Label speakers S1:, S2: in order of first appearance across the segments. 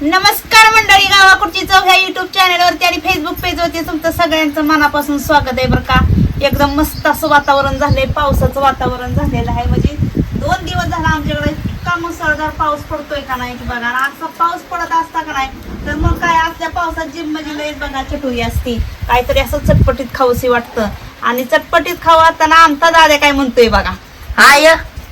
S1: नमस्कार मंडळी गावाकडची चव ह्या युट्यूब चॅनलवरती आणि फेसबुक पेजवरती तुमचं सगळ्यांचं मनापासून स्वागत आहे बरं का. एकदम मस्त असं वातावरण झालंय पावसाचं वातावरण झालेलं आहे. म्हणजे दोन दिवस झाला आमच्याकडे इतका मुसळधार पाऊस पडतोय का नाही की बघा. असा पाऊस पडत असता का नाही तर मग काय असल्या पावसात जिम म्हणजे लयच बघा चटुई असती. काहीतरी असं चटपटीत खाऊसी वाटतं. आणि चटपटीत खाऊ असताना आमचा दादा काय म्हणतोय बघा.
S2: हाय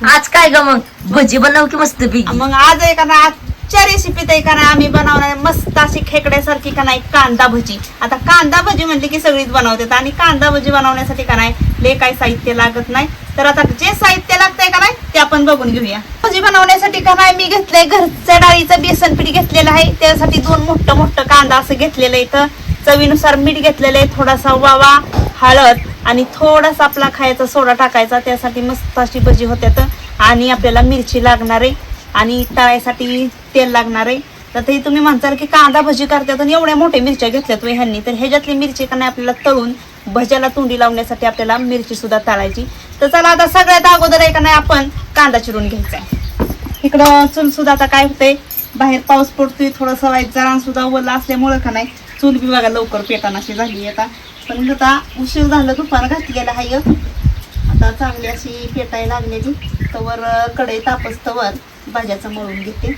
S2: आज काय ग मग? भजी बनव की मस्त
S1: मग आज आहे का ना आजच्या रेसिपीत आहे का नाही आम्ही बनवणार मस्त अशी खेकड्यासारखी का नाही कांदा भजी. आता कांदा भजी म्हणली की सगळीच बनवतात आणि कांदा भजी बनवण्यासाठी का नाही ले काही साहित्य लागत नाही. तर आता जे साहित्य लागतंय का नाही ते आपण बघून घेऊया. भजी बनवण्यासाठी का नाही मी घेतलंय घरच्या डाळीचं बेसन पीठ घेतलेलं आहे. त्यासाठी दोन मोठं मोठं कांदा असं घेतलेलं आहे इथं. चवीनुसार मीठ घेतलेलं आहे थोडासा वावा हळद आणि थोडासा आपला खायचा सोडा टाकायचा. त्यासाठी मस्त अशी भजी होत्यात आणि आपल्याला मिरची लागणार आहे. आणि तळायसाठी तेल लागणार आहे. तर ते तुम्ही म्हणताल की कांदा भजी करतात आणि एवढ्या मोठ्या मिरच्या घेतल्यात तुम्ही ह्यांनी. तर ह्याच्यातली मिरची का नाही आपल्याला तळून भज्याला तोंडी लावण्यासाठी आपल्याला मिरची सुद्धा तळायची. तर चला आता सगळ्यात अगोदर आहे का नाही आपण कांदा चिरून घ्यायचा आहे. इकडं चूल सुद्धा आता काय होतंय? बाहेर पाऊस पडतोय थोडंसं वाईट जरा सुद्धा ओला असल्यामुळं का नाही चूल बी बघा लवकर पेटानाशी झाली आता. पण आता उशीर झालं दुपार घातलेला हाय आता चांगली अशी पेटायला लागलेली. तवर कडे तापस तवर भाज्याचं मळून घेते.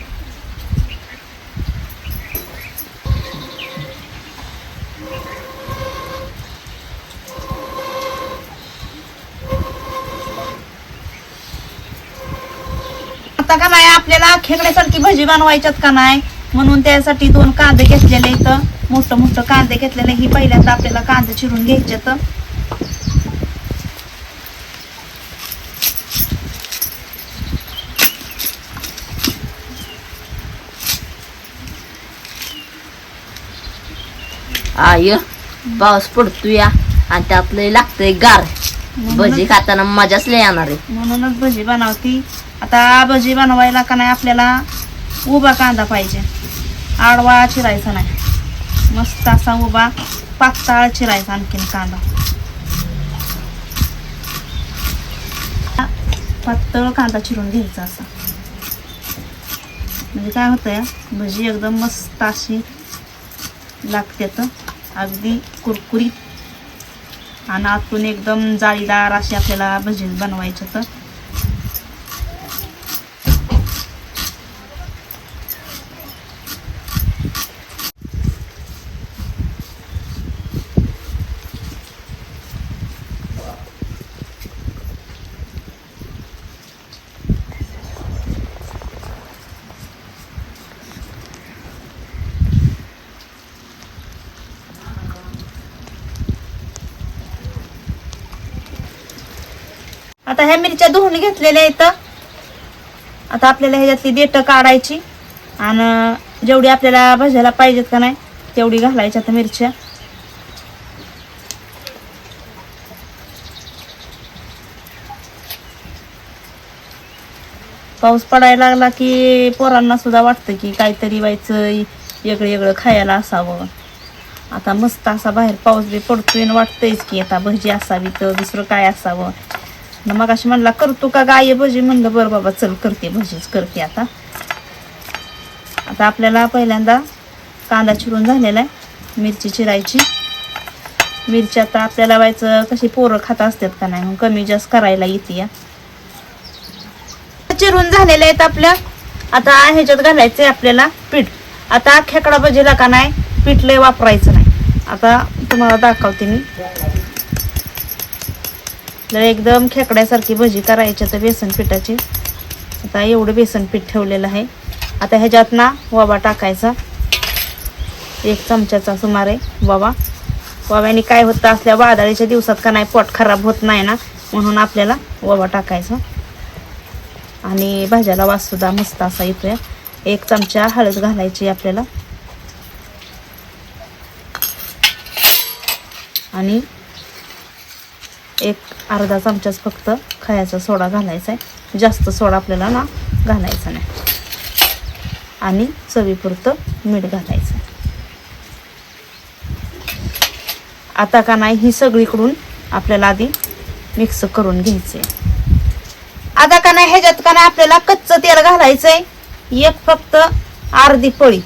S1: का नाही आपल्याला खेकड्यासारखी भजी बनवायच्यात का नाही? म्हणून त्यासाठी दोन कांदे घेतलेले इथं. मोठं मोठं कांदे घेतलेले. ही पहिल्यांदा आपल्याला कांदे चिरून घ्यायचे तर.
S2: आय पाऊस पडतोय आणि त्यात लागतंय गार. भजी खाताना मजाच लय येणार आहे.
S1: म्हणूनच भजी बनवती. आता भजी बनवायला का नाही आपल्याला उभा कांदा पाहिजे. आडवा चिरायचा नाही. मस्त असा उभा पातळ चिरायचा आणखीन कांदा. पातळ कांदा चिरून घ्यायचा असा. म्हणजे काय होतंय भजी एकदम मस्त अशी लागते तर. अगदी कुरकुरीत. आणि आतून एकदम जाळीदार अशी आपल्याला भजी बनवायचे तर. आता ह्या मिरच्या धुवून घेतलेल्या आहेत. आता आपल्याला ह्याच्यातली देठ काढायची. आणि जेवढी आपल्याला भाज्याला पाहिजेत का नाही तेवढी घालायची आता मिरच्या. पाऊस पडायला लागला की पोरांना सुद्धा वाटतं की काहीतरी व्हायचं वेगळं वेगळं खायला असावं. आता मस्त असा बाहेर पाऊस बी पडतोय आणि वाटतंयच की आता भजी असावी तर दुसरं काय असावं. मग अशी म्हणला करतो का गाय भजी? म्हणलं बरं बाबा चल करते भजीच करते आता. आता आपल्याला पहिल्यांदा कांदा चिरून झालेला आहे मिरची चिरायची. मिरची आता आपल्याला व्हायचं कशी पोरं खात असतात का नाही मग कमी जास्त करायला येते या. चिरून झालेले आहेत आपल्या. आता ह्याच्यात घालायचं आहे आपल्याला पीठ. आता खेकडा भजीला का नाही पीठ लय वापरायचं नाही. आता तुम्हाला दाखवते मी. तर एकदम खेकड्यासारखी भजी करायची तर बेसन पिठाची. आता एवढं बेसन पीठ ठेवलेलं आहे. आता ह्याच्यात ना वाबा टाकायचा. एक चमच्याचा सुमारे वावा. वाव्याने काय होतं असल्या वादळीच्या दिवसात का नाही पोट खराब होत नाही ना म्हणून आपल्याला वावा टाकायचा. आणि भाज्याला वासुद्धा मस्त असा येतोय. एक चमचा हळद घालायची आपल्याला. आणि एक अर्धा चमचाच फक्त खयाचा सोडा घालायचा आहे. जास्त सोडा आपल्याला ना घालायचा नाही. आणि चवीपुरतं मीठ घालायचं. आता का नाही ही सगळीकडून आपल्याला आधी मिक्स करून घ्यायचे आता का नाही ह्याच्यात का नाही आपल्याला कच्चं तेल घालायचंय. एक फक्त अर्धी पळी.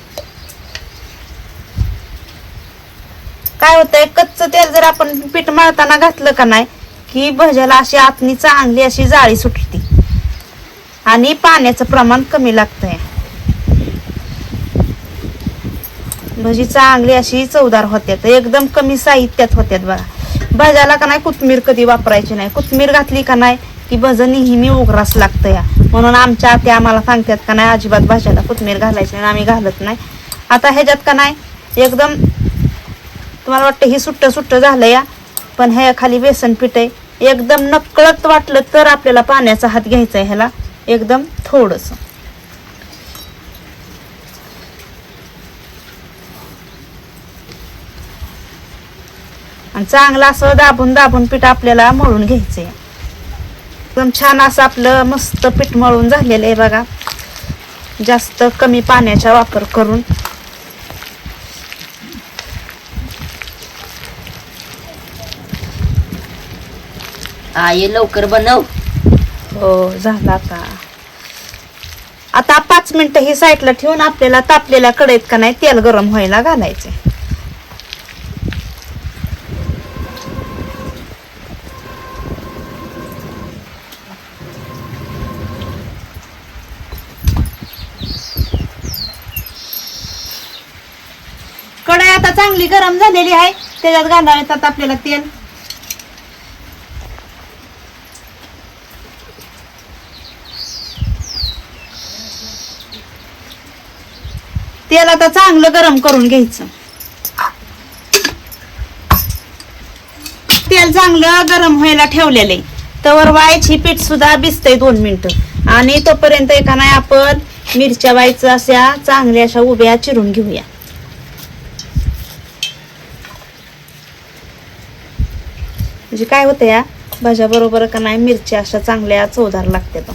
S1: काय होतंय कच्चं तेल जर आपण पीठ मळताना घातलं का नाही की भज्याला अशी आतनी चांगली अशी जाळी सुटते आणि पाण्याचं प्रमाण कमी लागतंय. भजी चांगली अशी चवदार होत्यात. एकदम कमी साहित्यात होत्यात बघा. भज्याला का नाही कोथमीर कधी वापरायची नाही. कोथमीर घातली का नाही की भज नेहमी उग्रास लागतं या म्हणून आमच्या त्या आम्हाला सांगतात का नाही अजिबात भाज्याला कोथमीर घालायची नाही आम्ही घालत नाही. आता ह्याच्यात का नाही एकदम तुम्हाला वाटतं हे सुट्ट सुट्ट झालं या पण हे खाली बेसन पीठ आहे. एकदम नकळत वाटलं तर आपल्याला पाण्याचा हात घ्यायचा आहे ह्याला. एकदम थोडस. आणि चांगलं असं दाबून दाबून पीठ आपल्याला मळून घ्यायचंय. एकदम छान असं आपलं मस्त पीठ मळून झालेलं आहे बघा. जास्त कमी पाण्याचा वापर करून.
S2: आई लवकर बनव.
S1: हो झाला आता. आता पाच मिनिटं ही साईडला ठेवून आपल्याला तापलेल्या कढईत का नाही तेल गरम व्हायला घालायचे कढई आता चांगली गरम झालेली आहे. त्याच्यात घालायचं आपल्याला तेल. तेल आता चांगलं गरम करून घ्यायचं. तेल चांगलं गरम व्हायला ठेवलेलं आहे. तर वायची पीठ सुद्धा भिजतंय दोन मिनिटं. आणि तोपर्यंत एका नाही आपण मिरच्या वायचं अशा चांगल्या अशा उभ्या चिरून घेऊया. म्हणजे काय होतं या भाज्या बरोबर का नाही मिरच्या अशा चांगल्या चवदार लागतात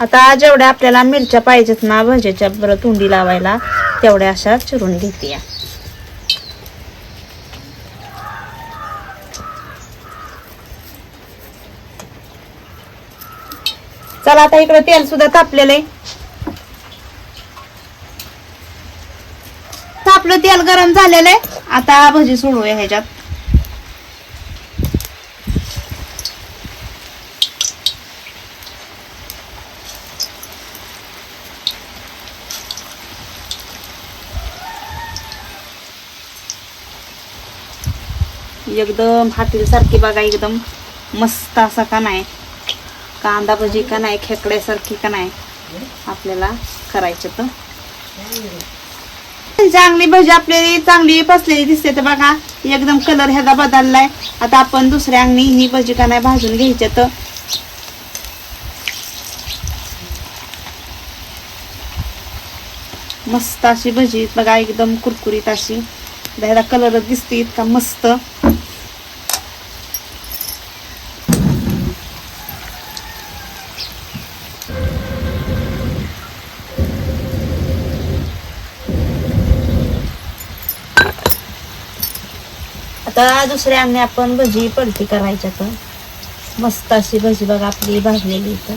S1: आता जेवढ्या आपल्याला मिरच्या पाहिजेत ना भजेच्या बरं तोंडी लावायला तेवढ्या अशा चिरून घेते. या चला आता इकडे तेल सुद्धा तापलेलं आहे तेल गरम झालेलं आहे आता भजी सोडूया ह्याच्यात. एकदम हातीलसारखी बघा एकदम मस्त असा का नाही? कांदा भजी का नाही खेकड्यासारखी का नाही आपल्याला करायचं तर. चांगली भजी आपल्याला चांगली फसलेली दिसते तर बघा एकदम कलर ह्याचा बदललाय. आता आपण दुसऱ्या अंगणी ही भजी का नाही भाजून घ्यायच्या तर. मस्त अशी भजी बघा एकदम कुरकुरीत अशी. ह्याला कलर दिसते इतका मस्त. आता दुसऱ्या अंगणी आपण भजी पलटी करायच्या तर मस्त अशी भजी बघा आपली भाजलेली इथं.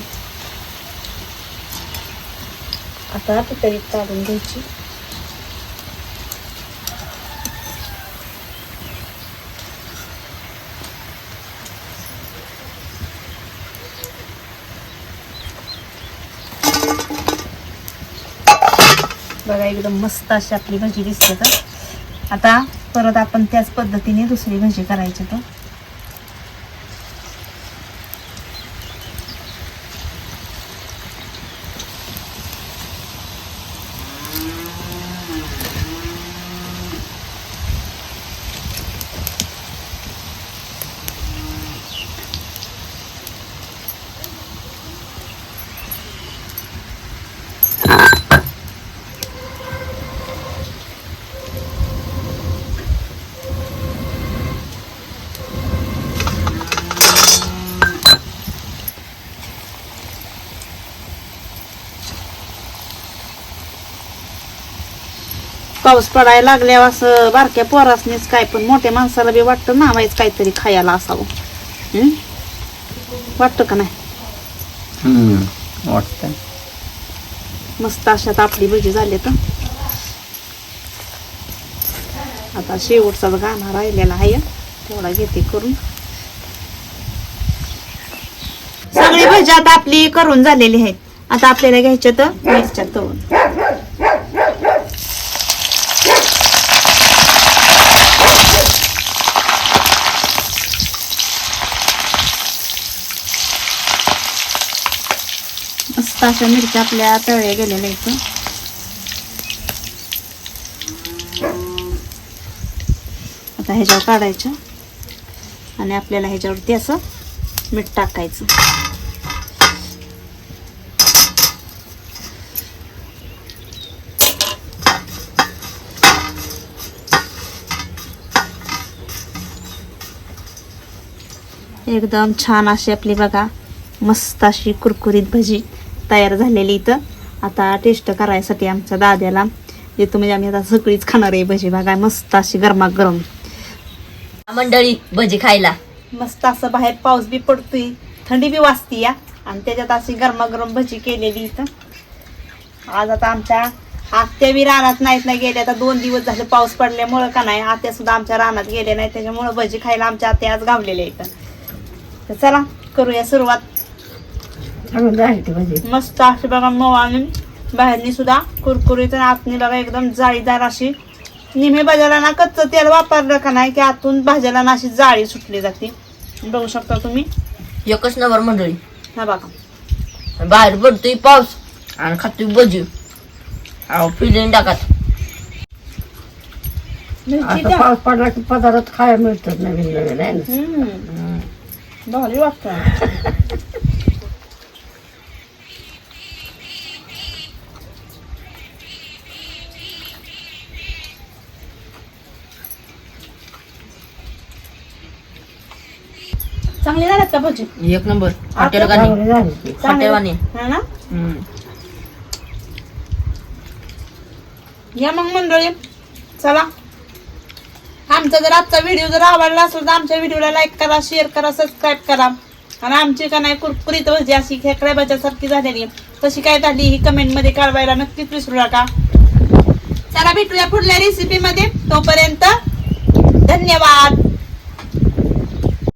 S1: आता पितळीत काढून घ्यायची. बघा एकदम मस्त अशी आपली भजी दिसते तर. आता परत आपण त्याच पद्धतीने दुसरी भजी करायची तर पाऊस पडायला लागल्यावर असं बारक्या पोरासनीच काय पण मोठ्या माणसाला बी वाटतं ना वाईच काहीतरी खायला असावं? वाटतं का नाही?
S3: वाटतंय.
S1: मस्त अशात आपली भजी झाली तर. आता शेवटचा गाणं राहिलेला आहे. तेवढा घेते करून. सगळी भजी आता आपली करून झालेली आहेत आता आपल्याला घ्यायच्या तर मिरच्या तळून. मस्त अशा मिरच्या आपल्या तळल्या गेलेल्या इथं आता ह्याच्यावर काढायच्या आणि आपल्याला ह्याच्यावरती असं मीठ टाकायचं. एकदम छान अशी आपली बघा मस्त अशी कुरकुरीत भजी. तयार झालेली इथं. आता टेस्ट करायसाठी आमच्या दाद्याला देतो म्हणजे आम्ही आता सगळीच खाणार आहे भजी. बघा मस्त अशी गरमागरम.
S2: मंडळी भजी खायला.
S1: मस्त असं बाहेर पाऊस बी पडतोय थंडी बी वाजती या. आणि त्याच्यात अशी गरमागरम भजी केलेली इथं. आज आता आमच्या आत्या बी रानात नाहीत नाही गेल्या. आता दोन दिवस झाले पाऊस पडल्यामुळं का नाही आत्या सुद्धा आमच्या रानात गेले नाही त्याच्यामुळं भजी खायला आमच्या आत्या आज गावलेल्या इथं. तर चला करूया सुरुवात. मस्त अशी बघा मऊ आणि बाहेरनी सुद्धा कुरकुरीत आणि आतनी बघा एकदम जाळीदार अशी. निमे भाज्याला ना कच्चं तेल वापरलं का नाही की आतून भाज्याला ना अशी जाळी सुटली जाते. बघू शकता तुम्ही.
S2: एकच नंबर मंडळी.
S1: हा बघा.
S2: बाहेर पडतोय पाऊस आणि खातोय भजी. अहो फिलिंग टाकत
S1: मिरची
S4: आता
S1: द्या.
S4: पाऊस पडला की पदार्थ खायला मिळतात नवीन नवीन आहे ना?
S1: हम्म. भारी वाटतं. चांगली झाल्यात का भजी.
S2: एक नंबर.
S4: झाली.
S1: हा ना. या मग मंडळी. चला. आमचा जर आजचा व्हिडिओ जर आवडला असेल तर आमच्या व्हिडिओला लाईक करा शेअर करा सबस्क्राईब करा. आणि आमची का नाही कुरकुरीत भजी अशी खेकड्या भाज्यासारखी झालेली. कशी काय झाली ही कमेंटमध्ये कळवायला नक्कीच विसरू नका. चला भेटूया पुढल्या रेसिपी मध्ये. तोपर्यंत धन्यवाद.